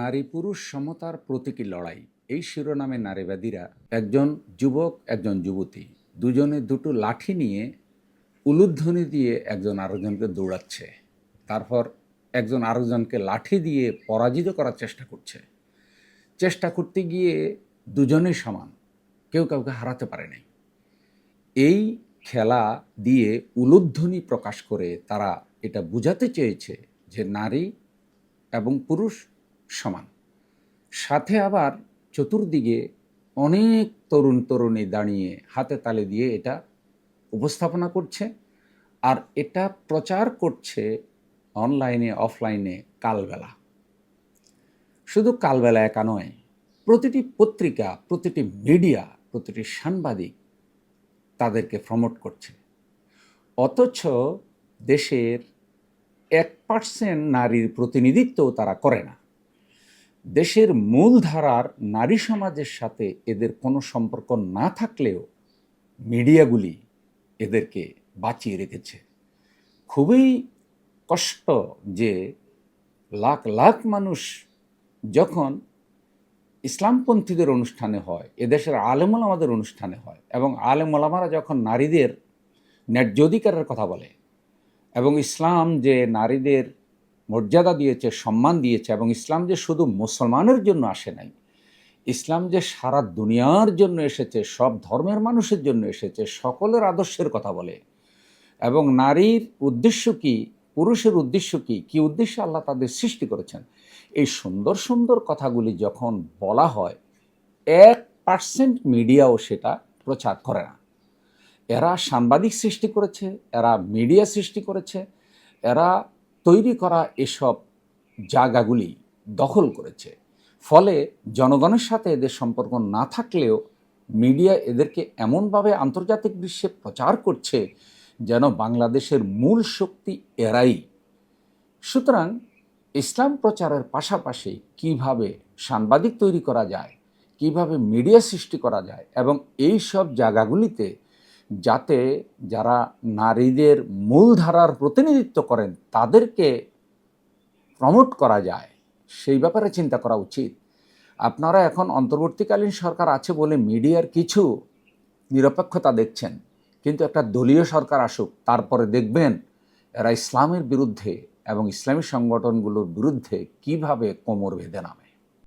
নারী পুরুষ সমতার প্রতীকী লড়াই। এই শিরোনামে নারীবাদীরা একজন যুবক, একজন যুবতী। দুজনে দুটো লাঠি নিয়ে উলুধ্বনি দিয়ে একজন আরেকজনকে দৌড়াচ্ছে। তারপর একজন আরেকজনকে লাঠি দিয়ে পরাজিত করার চেষ্টা করছে। চেষ্টা করতে গিয়ে দুজনেই সমান। কেউ কাউকে হারাতে পারে নাই। এই খেলা দিয়ে উলুধ্বনি প্রকাশ করে তারা এটা বুঝাতে চেয়েছে যে নারী এবং পুরুষ সমান। সাথে আবার চতুর্দিকে অনেক তরুণ তরুণী দাঁড়িয়ে হাতে তালে দিয়ে এটা উপস্থাপনা করছে আর এটা প্রচার করছে অনলাইনে, অফলাইনে কালবেলা। শুধু কালবেলা একা নয়, প্রতিটি পত্রিকা, প্রতিটি মিডিয়া, প্রতিটি সাংবাদিক তাদেরকে প্রমোট করছে। অথচ দেশের এক পার্সেন্ট নারীর প্রতিনিধিত্ব তারা করে না। দেশের মূলধারার নারী সমাজের সাথে এদের কোনো সম্পর্ক না থাকলেও মিডিয়াগুলি এদেরকে বাঁচিয়ে রেখেছে। খুবই কষ্ট যে লাখ লাখ মানুষ যখন ইসলামপন্থীদের অনুষ্ঠানে হয়, এদেশের আলেমল আমাদের অনুষ্ঠানে হয় এবং আলেমলামারা যখন নারীদের ন্যায্য অধিকারের কথা বলে এবং ইসলাম যে নারীদের মর্যাদা দিয়েছে, সম্মান দিয়েছে এবং ইসলাম যে শুধু মুসলমানের জন্য আসে নাই, ইসলাম যে সারা দুনিয়ার জন্য এসেছে, সব ধর্মের মানুষের জন্য এসেছে, সকলের আদর্শের কথা বলে। এবং নারীর উদ্দেশ্য কি, পুরুষের উদ্দেশ্য কি কি উদ্দেশ্যে আল্লাহ তাদের সৃষ্টি করেছেন? এই সুন্দর সুন্দর কথাগুলি যখন বলা হয়, এক পার্সেন্ট মিডিয়াও সেটা প্রচার করে না। এরা সাংবাদিক সৃষ্টি করেছে, এরা মিডিয়া সৃষ্টি করেছে, এরা তৈরি করা এসব জায়গাগুলি দখল করেছে। ফলে জনগণের সাথে এদের সম্পর্ক না থাকলেও মিডিয়া এদেরকে এমনভাবে আন্তর্জাতিক বিশ্বে প্রচার করছে যেন বাংলাদেশের মূল শক্তি এরাই। সুতরাং ইসলাম প্রচারের পাশাপাশি কীভাবে সাংবাদিক তৈরি করা যায়, কীভাবে মিডিয়া সৃষ্টি করা যায় এবং এই সব জায়গাগুলিতে যাতে যারা নারীদের মূলধারার প্রতিনিধিত্ব করেন, তাদেরকে প্রমোট করা যায়, সেই ব্যাপারে চিন্তা করা উচিত। আপনারা এখন অন্তর্বর্তীকালীন সরকার আছে বলে মিডিয়ার কিছু নিরপেক্ষতা দেখছেন, কিন্তু একটা দলীয় সরকার আসুক, তারপরে দেখবেন এরা ইসলামের বিরুদ্ধে এবং ইসলামী সংগঠনগুলোর বিরুদ্ধে কীভাবে কোমর বেঁধে নামে।